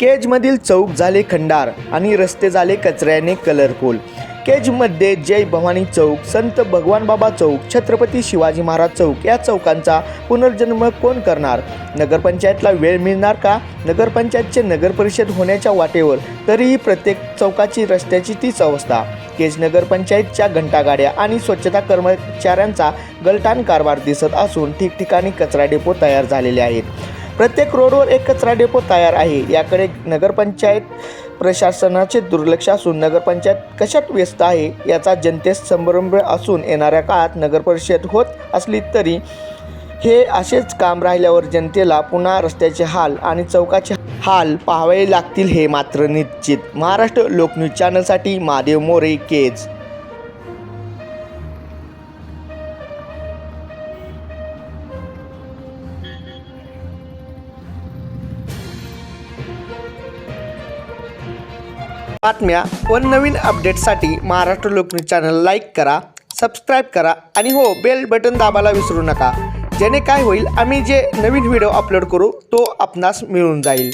केजमधील चौक झाले खंडार आणि रस्ते झाले कचऱ्याने कलरफुल. केजमध्ये जय भवानी चौक संत भगवान बाबा चौक छत्रपती शिवाजी महाराज चौक या चौकांचा पुनर्जन्म कोण करणार? नगरपंचायतला वेळ मिळणार का? नगरपंचायतचे नगरपरिषद होण्याच्या वाटेवर तरीही प्रत्येक चौकाची रस्त्याची तीच अवस्था. केज नगरपंचायतच्या घंटागाड्या आणि स्वच्छता कर्मचाऱ्यांचा गलटान कारभार दिसत असून ठिकठिकाणी कचरा डेपो तयार झालेले आहेत. प्रत्येक रोडवर एक कचरा डेपो तयार आहे. याकडे नगरपंचायत प्रशासनाचे दुर्लक्ष असून नगरपंचायत कशात व्यस्त आहे याचा जनतेस संभ्रम असून येणाऱ्या काळात नगरपरिषद होत असली तरी हे असेच काम राहिल्यावर जनतेला पुन्हा रस्त्याचे हाल आणि चौकाचे हाल पाहावे लागतील हे मात्र निश्चित. महाराष्ट्र लोकन्यूज चॅनलसाठी महादेव मोरे केज. बातम्या व नवीन अपडेटसाठी महाराष्ट्र लोकन्यूज चॅनल लाईक करा सबस्क्राईब करा आणि हो बेल बटन दाबायला विसरू नका. ज्याने काय होईल आम्ही जे नवीन व्हिडिओ अपलोड करू तो आपणास मिळून जाईल.